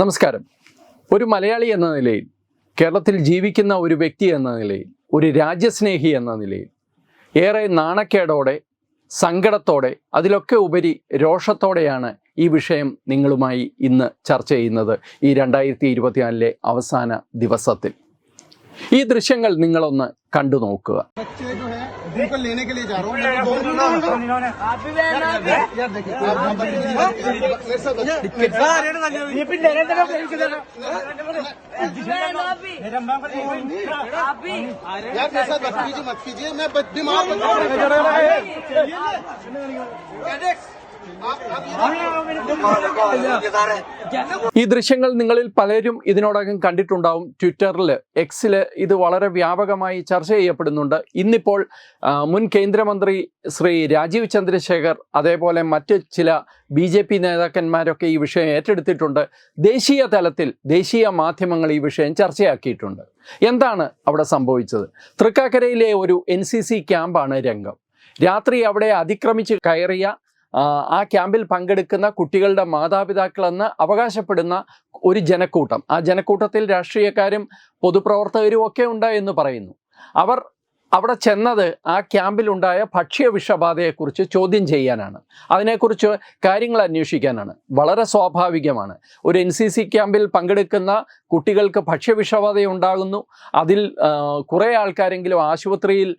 നമസ്കാരം. ഒരു മലയാളി എന്ന നിലയിൽ കേരളത്തിൽ ജീവിക്കുന്ന ഒരു വ്യക്തി എന്ന നിലയിൽ ഒരു രാജ്യസ്നേഹി എന്ന നിലയിൽ ഏറെ നാണക്കേടോടെ സങ്കടത്തോടെ അതിലൊക്കെ ഉപരി രോഷത്തോടെയാണ് ഈ വിഷയം നിങ്ങളുമായി ഇന്ന് ചർച്ച ചെയ്യുന്നത് ഈ രണ്ടായിരത്തി ഇരുപത്തിനാലിലെ അവസാന ദിവസത്തിൽ. ഈ ദൃശ്യങ്ങൾ നിങ്ങളൊന്ന് കണ്ടു നോക്കുക बच्चे ഈ ദൃശ്യങ്ങൾ നിങ്ങളിൽ പലരും ഇതിനോടകം കണ്ടിട്ടുണ്ടാവും. ട്വിറ്ററിൽ എക്സിൽ ഇത് വളരെ വ്യാപകമായി ചർച്ച ചെയ്യപ്പെടുന്നുണ്ട്. ഇന്നിപ്പോൾ മുൻ കേന്ദ്രമന്ത്രി ശ്രീ രാജീവ് ചന്ദ്രശേഖർ അതേപോലെ മറ്റ് ചില ബി ജെ പി നേതാക്കന്മാരൊക്കെ ഈ വിഷയം ഏറ്റെടുത്തിട്ടുണ്ട്. ദേശീയ തലത്തിൽ ദേശീയ മാധ്യമങ്ങൾ ഈ വിഷയം ചർച്ചയാക്കിയിട്ടുണ്ട്. എന്താണ് അവിടെ സംഭവിച്ചത്? തൃക്കാക്കരയിലെ ഒരു എൻ സി സി ക്യാമ്പാണ് രംഗം. രാത്രി അവിടെ അതിക്രമിച്ച് കയറിയ ആ, ക്യാമ്പിൽ പങ്കെടുക്കുന്ന കുട്ടികളുടെ മാതാപിതാക്കളെന്ന് അവകാശപ്പെടുന്ന ഒരു ജനക്കൂട്ടം. ആ ജനക്കൂട്ടത്തിൽ രാഷ്ട്രീയക്കാരും പൊതുപ്രവർത്തകരും ഒക്കെ ഉണ്ട് എന്ന് പറയുന്നു. അവർ അവിടെ ചെന്നത് ആ ക്യാമ്പിലുണ്ടായ ഭക്ഷ്യ വിഷബാധയെക്കുറിച്ച് ചോദ്യം ചെയ്യാനാണ്. അതിനെക്കുറിച്ച് കാര്യങ്ങൾ അന്വേഷിക്കാനാണ്. വളരെ സ്വാഭാവികമാണ്. ഒരു എൻ സി സി ക്യാമ്പിൽ പങ്കെടുക്കുന്ന കുട്ടികൾക്ക് ഭക്ഷ്യ വിഷബാധയുണ്ടാകുന്നു. അതിൽ കുറേ ആൾക്കാരെങ്കിലും ആശുപത്രിയിൽ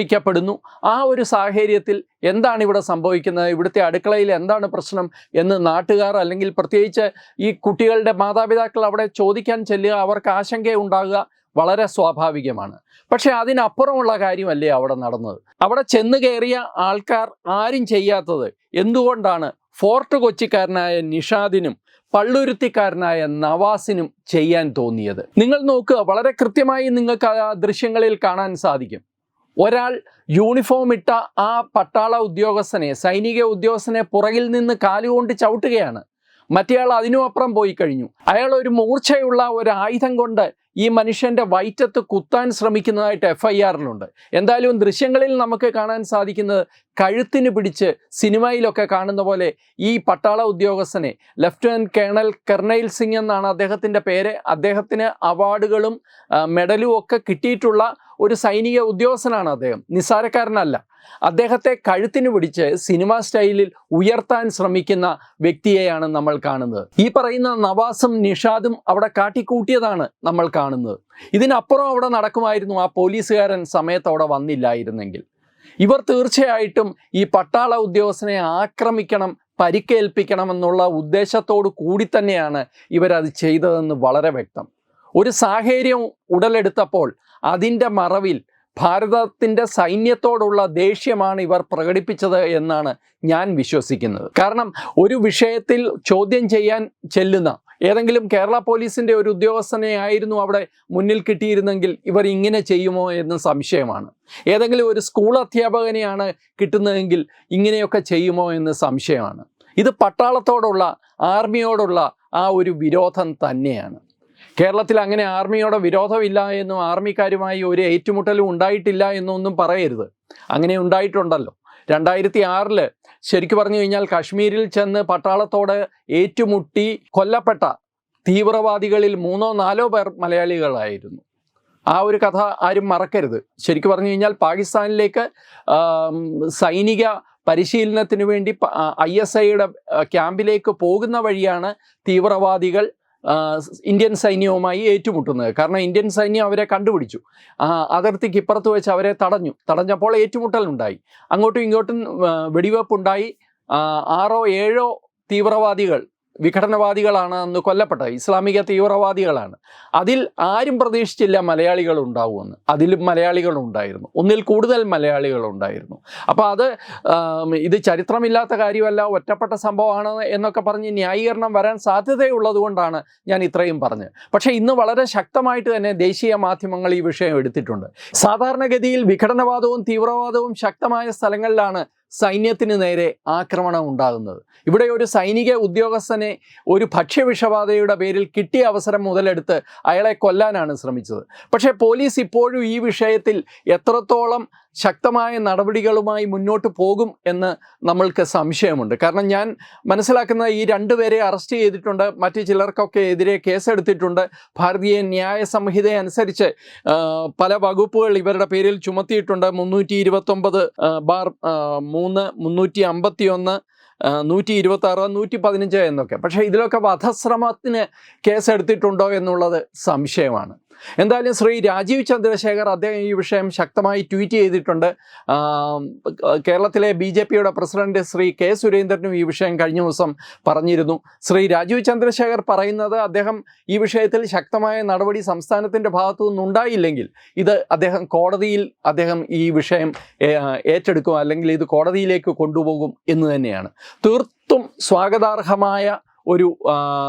പ്രവേശിപ്പിക്കപ്പെടുന്നു ആ ഒരു സാഹചര്യത്തിൽ എന്താണ് ഇവിടെ സംഭവിക്കുന്നത്? ഇവിടുത്തെ അടുക്കളയിൽ എന്താണ് പ്രശ്നം എന്ന് നാട്ടുകാർ അല്ലെങ്കിൽ പ്രത്യേകിച്ച് ഈ കുട്ടികളുടെ മാതാപിതാക്കൾ അവിടെ ചോദിക്കാൻ ചെല്ലുക അവർക്ക് ആശങ്കയുണ്ടാകുക വളരെ സ്വാഭാവികമാണ്. പക്ഷേ അതിനപ്പുറമുള്ള കാര്യമല്ലേ അവിടെ നടന്നത്? അവിടെ ചെന്ന് കയറിയ ആൾക്കാർ ആരും ചെയ്യാത്തത് എന്തുകൊണ്ടാണ്? ഫോർട്ട് കൊച്ചിക്കാരനായ നിഷാദിനും പള്ളുരുത്തിക്കാരനായ നവാസിനും ചെയ്യാൻ തോന്നിയത്. നിങ്ങൾ നോക്കുക വളരെ കൃത്യമായി നിങ്ങൾക്ക് ആ ദൃശ്യങ്ങളിൽ കാണാൻ സാധിക്കും. ഒരാൾ യൂണിഫോം ഇട്ട ആ പട്ടാള ഉദ്യോഗസ്ഥനെ സൈനിക ഉദ്യോഗസ്ഥനെ പുറകിൽ നിന്ന് കാലുകൊണ്ട് ചവിട്ടുകയാണ്. മറ്റേയാൾ അതിനും അപ്പുറം പോയി കഴിഞ്ഞു. അയാൾ ഒരു മൂർച്ചയുള്ള ഒരു ആയുധം കൊണ്ട് ഈ മനുഷ്യന്റെ വയറ്റത്ത് കുത്താൻ ശ്രമിക്കുന്നതായിട്ട് എഫ് ഐ ആറിലുണ്ട് എന്തായാലും ദൃശ്യങ്ങളിൽ നമുക്ക് കാണാൻ സാധിക്കുന്നത് കഴുത്തിന് പിടിച്ച് സിനിമയിലൊക്കെ കാണുന്ന പോലെ ഈ പട്ടാള ഉദ്യോഗസ്ഥനെ ലഫ്റ്റനന്റ് കേണൽ കർണയിൽ സിംഗ് എന്നാണ് അദ്ദേഹത്തിന്റെ പേര്. അദ്ദേഹത്തിന് അവാർഡുകളും മെഡലും ഒക്കെ കിട്ടിയിട്ടുള്ള ഒരു സൈനിക ഉദ്യോഗസ്ഥനാണ് അദ്ദേഹം. നിസ്സാരക്കാരനല്ല. അദ്ദേഹത്തെ കഴുത്തിന് പിടിച്ച് സിനിമാ സ്റ്റൈലിൽ ഉയർത്താൻ ശ്രമിക്കുന്ന വ്യക്തിയെയാണ് നമ്മൾ കാണുന്നത്. ഈ പറയുന്ന നവാസും നിഷാദും അവിടെ കാട്ടിക്കൂട്ടിയതാണ് നമ്മൾ കാണുന്നത്. ഇതിനപ്പുറം അവിടെ നടക്കുമായിരുന്നു ആ പോലീസുകാരൻ സമയത്ത് അവിടെ വന്നില്ലായിരുന്നെങ്കിൽ. ഇവർ തീർച്ചയായിട്ടും ഈ പട്ടാള ഉദ്യോഗസ്ഥനെ ആക്രമിക്കണം പരിക്കേൽപ്പിക്കണമെന്നുള്ള ഉദ്ദേശത്തോടു കൂടി തന്നെയാണ് ഇവരത് ചെയ്തതെന്ന് വളരെ വ്യക്തം. ഒരു സാഹചര്യം ഉടലെടുത്തപ്പോൾ അതിന്റെ മറവിൽ ഭാരതത്തിന്റെ സൈന്യത്തോടുള്ള ദേഷ്യമാണ് ഇവർ പ്രകടിപ്പിച്ചത് എന്നാണ് ഞാൻ വിശ്വസിക്കുന്നത്. കാരണം ഒരു വിഷയത്തിൽ ചോദ്യം ചെയ്യാൻ ചെല്ലുന്ന ഏതെങ്കിലും കേരള പോലീസിന്റെ ഒരു ഉദ്യോഗസ്ഥനെ ആയിരുന്നു അവിടെ മുന്നിൽ കിട്ടിയിരുന്നെങ്കിൽ ഇവർ ഇങ്ങനെ ചെയ്യുമോ എന്ന് സംശയമാണ്. ഏതെങ്കിലും ഒരു സ്കൂൾ അധ്യാപകനെയാണ് കിട്ടുന്നതെങ്കിൽ ഇങ്ങനെയൊക്കെ ചെയ്യുമോ എന്ന് സംശയമാണ്. ഇത് പട്ടാളത്തോടുള്ള ആർമിയോടുള്ള ആ ഒരു വിരോധം തന്നെയാണ്. കേരളത്തിൽ അങ്ങനെ ആർമിയോട് വിരോധമില്ല എന്നും ആർമിക്കാരുമായി ഒരു ഏറ്റുമുട്ടലും ഉണ്ടായിട്ടില്ല എന്നൊന്നും പറയരുത്. അങ്ങനെ ഉണ്ടായിട്ടുണ്ടല്ലോ. രണ്ടായിരത്തി ആറിൽ ശരിക്കു പറഞ്ഞു കഴിഞ്ഞാൽ കാശ്മീരിൽ ചെന്ന് പട്ടാളത്തോട് ഏറ്റുമുട്ടി കൊല്ലപ്പെട്ട തീവ്രവാദികളിൽ മൂന്നോ നാലോ പേർ മലയാളികളായിരുന്നു. ആ ഒരു കഥ ആരും മറക്കരുത്. ശരിക്കു പറഞ്ഞു കഴിഞ്ഞാൽ പാകിസ്ഥാനിലേക്ക് സൈനിക പരിശീലനത്തിന് വേണ്ടി ഐ എസ് ഐയുടെ ക്യാമ്പിലേക്ക് പോകുന്ന വഴിയാണ് തീവ്രവാദികൾ ഇന്ത്യൻ സൈന്യവുമായി ഏറ്റുമുട്ടുന്നത്. കാരണം ഇന്ത്യൻ സൈന്യം അവരെ കണ്ടുപിടിച്ചു. അതിർത്തിക്ക് ഇപ്പുറത്ത് വെച്ച് അവരെ തടഞ്ഞു. തടഞ്ഞപ്പോൾ ഏറ്റുമുട്ടലുണ്ടായി. അങ്ങോട്ടും ഇങ്ങോട്ടും വെടിവെപ്പുണ്ടായി. ആറോ ഏഴോ തീവ്രവാദികൾ വിഘടനവാദികളാണ് അന്ന് കൊല്ലപ്പെട്ടത് ഇസ്ലാമിക തീവ്രവാദികളാണ്. അതിൽ ആരും പ്രതീക്ഷിച്ചില്ല മലയാളികൾ ഉണ്ടാവുമെന്ന്. അതിലും മലയാളികൾ ഉണ്ടായിരുന്നു. ഒന്നിൽ കൂടുതൽ മലയാളികൾ ഉണ്ടായിരുന്നു. അപ്പോൾ അത് ഇത് ചരിത്രമില്ലാത്ത കാര്യമല്ല ഒറ്റപ്പെട്ട സംഭവമാണ് എന്നൊക്കെ പറഞ്ഞ് ന്യായീകരണം വരാൻ സാധ്യതയുള്ളതുകൊണ്ടാണ് ഞാൻ ഇത്രയും പറഞ്ഞത്. പക്ഷേ ഇന്ന് വളരെ ശക്തമായിട്ട് തന്നെ ദേശീയ മാധ്യമങ്ങൾ ഈ വിഷയം എടുത്തിട്ടുണ്ട്. സാധാരണഗതിയിൽ വിഘടനവാദവും തീവ്രവാദവും ശക്തമായ സ്ഥലങ്ങളിലാണ് സൈന്യത്തിന് നേരെ ആക്രമണം ഉണ്ടാകുന്നത്. ഇവിടെ ഒരു സൈനിക ഉദ്യോഗസ്ഥനെ ഒരു ഭക്ഷ്യവിഷബാധയുടെ പേരിൽ കിട്ടിയ അവസരം മുതലെടുത്ത് അയാളെ കൊല്ലാനാണ് ശ്രമിച്ചത്. പക്ഷേ പോലീസ് ഇപ്പോഴും ഈ വിഷയത്തിൽ എത്രത്തോളം ശക്തമായ നടപടികളുമായി മുന്നോട്ട് പോകും എന്ന് നമ്മൾക്ക് സംശയമുണ്ട്. കാരണം ഞാൻ മനസ്സിലാക്കുന്ന ഈ രണ്ടുപേരെ അറസ്റ്റ് ചെയ്തിട്ടുണ്ട് മറ്റു ചിലർക്കൊക്കെ എതിരെ കേസെടുത്തിട്ടുണ്ട്. ഭാരതീയ ന്യായ സംഹിത അനുസരിച്ച് പല വകുപ്പുകൾ ഇവരുടെ പേരിൽ ചുമത്തിയിട്ടുണ്ട്. മുന്നൂറ്റി ഇരുപത്തൊമ്പത് ബാർ മൂന്ന് മുന്നൂറ്റി അമ്പത്തി ഒന്ന് നൂറ്റി ഇരുപത്തി ആറ് നൂറ്റി പതിനഞ്ച് എന്നൊക്കെ. പക്ഷേ ഇതിലൊക്കെ വധശ്രമത്തിന് കേസെടുത്തിട്ടുണ്ടോ എന്നുള്ളത് സംശയമാണ്. എന്തായാലും ശ്രീ രാജീവ് ചന്ദ്രശേഖർ അദ്ദേഹം ഈ വിഷയം ശക്തമായി ട്വീറ്റ് ചെയ്തിട്ടുണ്ട്. കേരളത്തിലെ ബി ജെ പിയുടെ പ്രസിഡന്റ് ശ്രീ കെ സുരേന്ദ്രനും ഈ വിഷയം കഴിഞ്ഞ ദിവസം പറഞ്ഞിരുന്നു. ശ്രീ രാജീവ് ചന്ദ്രശേഖർ പറയുന്നത് അദ്ദേഹം ഈ വിഷയത്തിൽ ശക്തമായ നടപടി സംസ്ഥാനത്തിന്റെ ഭാഗത്തു നിന്നുണ്ടായില്ലെങ്കിൽ ഇത് അദ്ദേഹം കോടതിയിൽ അദ്ദേഹം ഈ വിഷയം ഏറ്റെടുക്കും അല്ലെങ്കിൽ ഇത് കോടതിയിലേക്ക് കൊണ്ടുപോകും എന്ന് തന്നെയാണ്. തീർത്തും സ്വാഗതാർഹമായ ഒരു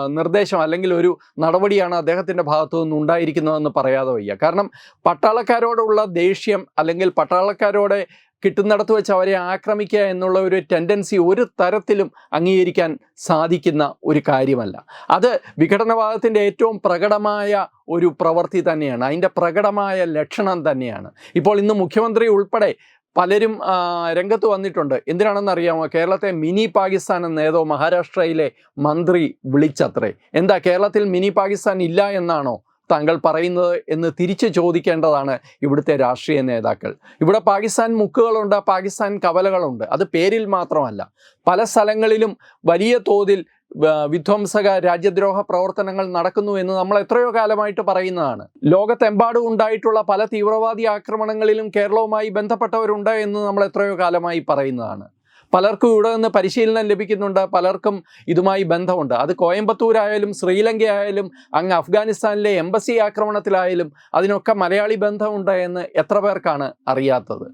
നിർദ്ദേശം അല്ലെങ്കിൽ ഒരു നടപടിയാണ് അദ്ദേഹത്തിന്റെ ഭാഗത്തു നിന്ന് ഉണ്ടായിരിക്കുന്നതെന്ന് പറയാതെ വയ്യ. കാരണം പട്ടാളക്കാരോടുള്ള ദേഷ്യം അല്ലെങ്കിൽ പട്ടാളക്കാരോടെ കിട്ടുന്നിടത്ത് വെച്ച് അവരെ ആക്രമിക്കുക എന്നുള്ള ഒരു ടെൻഡൻസി ഒരു തരത്തിലും അംഗീകരിക്കാൻ സാധിക്കുന്ന ഒരു കാര്യമല്ല. അത് വിഘടനവാദത്തിന്റെ ഏറ്റവും പ്രകടമായ ഒരു പ്രവൃത്തി തന്നെയാണ്. അതിന്റെ പ്രകടമായ ലക്ഷണം തന്നെയാണ്. ഇപ്പോൾ ഇന്ന് മുഖ്യമന്ത്രി ഉൾപ്പെടെ പലരും രംഗത്ത് വന്നിട്ടുണ്ട്. എന്തിനാണെന്ന് അറിയാമോ? കേരളത്തെ മിനി പാകിസ്ഥാൻ എന്ന് ഏതോ മഹാരാഷ്ട്രയിലെ മന്ത്രി വിളിച്ചത്രേ. എന്താ കേരളത്തിൽ മിനി പാകിസ്ഥാൻ ഇല്ല എന്നാണോ താങ്കൾ പറയുന്നത് എന്ന് തിരിച്ചു ചോദിക്കേണ്ടതാണ് ഇവിടുത്തെ രാഷ്ട്രീയ നേതാക്കൾ. ഇവിടെ പാകിസ്ഥാൻ മുക്കുകളുണ്ട് പാകിസ്ഥാൻ കവലകളുണ്ട്. അത് പേരിൽ മാത്രമല്ല. പല സ്ഥലങ്ങളിലും വലിയ തോതിൽ വിധ്വംസക രാജ്യദ്രോഹ പ്രവർത്തനങ്ങൾ നടക്കുന്നു എന്ന് നമ്മൾ എത്രയോ കാലമായിട്ട് പറയുന്നതാണ്. ലോകത്തെമ്പാടും ഉണ്ടായിട്ടുള്ള പല തീവ്രവാദി ആക്രമണങ്ങളിലും കേരളവുമായി ബന്ധപ്പെട്ടവരുണ്ട് എന്ന് നമ്മൾ എത്രയോ കാലമായി പറയുന്നതാണ്. പലർക്കും ഇവിടെ നിന്ന് പരിശീലനം ലഭിക്കുന്നുണ്ട് പലർക്കും ഇതുമായി ബന്ധമുണ്ട്. അത് കോയമ്പത്തൂരായാലും ശ്രീലങ്കയായാലും അങ്ങ് അഫ്ഗാനിസ്ഥാനിലെ എംബസി ആക്രമണത്തിലായാലും അതിനൊക്കെ മലയാളി ബന്ധമുണ്ട് എന്ന് എത്ര പേർക്കാണ് അറിയാത്തത്.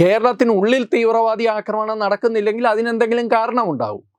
കേരളത്തിനുള്ളിൽ തീവ്രവാദി ആക്രമണം നടക്കുന്നില്ലെങ്കിൽ അതിനെന്തെങ്കിലും കാരണമുണ്ടാവും.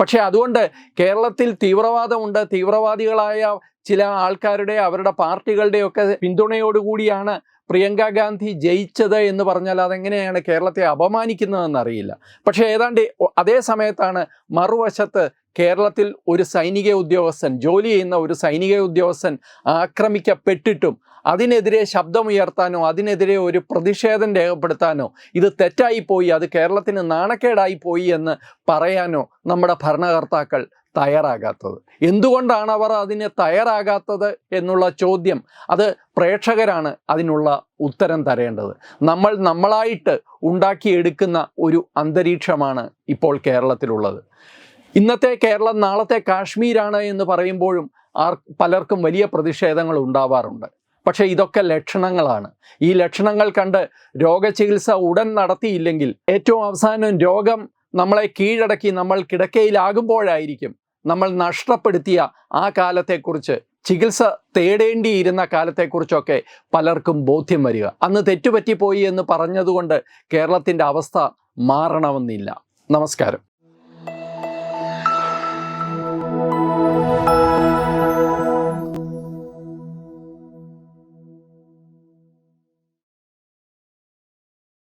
പക്ഷേ അതുകൊണ്ട് കേരളത്തിൽ തീവ്രവാദമുണ്ട്. തീവ്രവാദികളായ ചില ആൾക്കാരുടെ അവരുടെ പാർട്ടികളുടെയൊക്കെ പിന്തുണയോടുകൂടിയാണ് പ്രിയങ്ക ഗാന്ധി ജയിച്ചത് എന്ന് പറഞ്ഞാൽ അതെങ്ങനെയാണ് കേരളത്തെ അപമാനിക്കുന്നതെന്ന് അറിയില്ല. പക്ഷേ ഏതാണ്ട് അതേ സമയത്താണ് മറുവശത്ത് കേരളത്തിൽ ഒരു സൈനിക ഉദ്യോഗസ്ഥൻ ജോലി ചെയ്യുന്ന ഒരു സൈനിക ഉദ്യോഗസ്ഥൻ ആക്രമിക്കപ്പെട്ടിട്ടും അതിനെതിരെ ശബ്ദമുയർത്താനോ അതിനെതിരെ ഒരു പ്രതിഷേധം രേഖപ്പെടുത്താനോ ഇത് തെറ്റായി പോയി അത് കേരളത്തിന് നാണക്കേടായി പോയി എന്ന് പറയാനോ നമ്മുടെ ഭരണകർത്താക്കൾ തയ്യാറാകാത്തത്. എന്തുകൊണ്ടാണ് അവർ അതിന് തയ്യാറാകാത്തത് എന്നുള്ള ചോദ്യം? അത് പ്രേക്ഷകരാണ് അതിനുള്ള ഉത്തരം തരേണ്ടത്. നമ്മൾ നമ്മളായിട്ട് ഉണ്ടാക്കിയെടുക്കുന്ന ഒരു അന്തരീക്ഷമാണ് ഇപ്പോൾ കേരളത്തിലുള്ളത്. ഇന്നത്തെ കേരളം നാളത്തെ കാശ്മീരാണ് എന്ന് പറയുമ്പോഴും ആർ പലർക്കും വലിയ പ്രതിഷേധങ്ങൾ ഉണ്ടാവാറുണ്ട്. പക്ഷേ ഇതൊക്കെ ലക്ഷണങ്ങളാണ്. ഈ ലക്ഷണങ്ങൾ കണ്ട് രോഗചികിത്സ ഉടൻ നടത്തിയില്ലെങ്കിൽ ഏറ്റവും അവസാനം രോഗം നമ്മളെ കീഴടക്കി നമ്മൾ കിടക്കയിലാകുമ്പോഴായിരിക്കും നമ്മൾ നഷ്ടപ്പെടുത്തിയ ആ കാലത്തെക്കുറിച്ച് ചികിത്സ തേടേണ്ടിയിരുന്ന കാലത്തെക്കുറിച്ചൊക്കെ പലർക്കും ബോധ്യം വരിക. അന്ന് തെറ്റുപറ്റിപ്പോയി എന്ന് പറഞ്ഞതുകൊണ്ട് കേരളത്തിന്റെ അവസ്ഥ മാറണമെന്നില്ല. നമസ്കാരം.